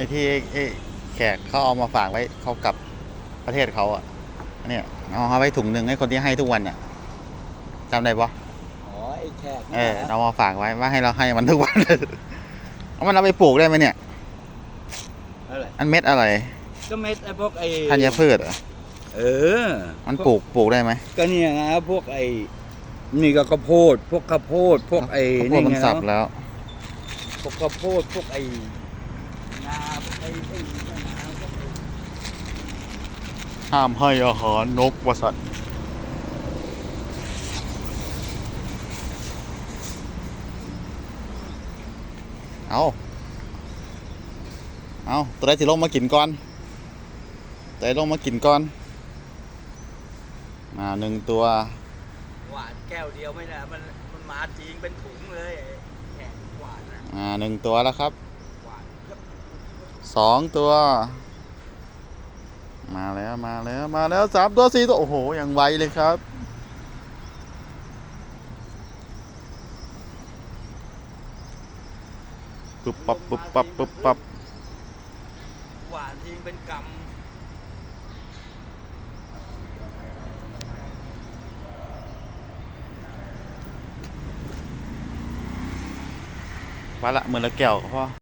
อ้ที่ไอ้แขกเขาเอามาฝากไว้เขากลับประเทศเขาอะเนี่ยเอาไว้ถุงหนึ่งให้คนที่ให้ทุกวันอะจำได้ปะอ๋อไอ้แขกเอนี่อเหรอเรามาฝากไว้ว่าให้เราให้มันทุกวันเอามันเอาไปปลูกได้ไหมเนี่ยอะไรอันเม็ดอะไรก็เม็ดไอ้พวกไอ้ธัญพืชเหรอเออ มันปลูกปลูกได้ไหมก็เนี่ยนะพวกไอ้นี่ก็ข้าวโพด พวกข้าวโพด พวกไอ้พวนี่กมันไงสับเนาะแล้ว พวกข้าวโพดพวกไอ้ ห้ามให้อาหารนกวสัตเอาเอาตัวได้สิลงมากินก่อนตัวได้ลงมากินก่อน มาหนึ่งตัว หวานแก้วเดียวไม่ได้มันมันมาจริงเป็นถุงเลยไอ้แขกหวานนะอ่าหนึ่งตัวแล้วครับหวานครับ สองตัว มาแล้วมาแล้วมาแล้วสามตัวสี่ตัว โอ้โห อย่างไวเลยครับ ปุ๊บปับปุ๊บปับปุ๊บปับหวานจริงเป็นกมาละมือละแก้วพ่อ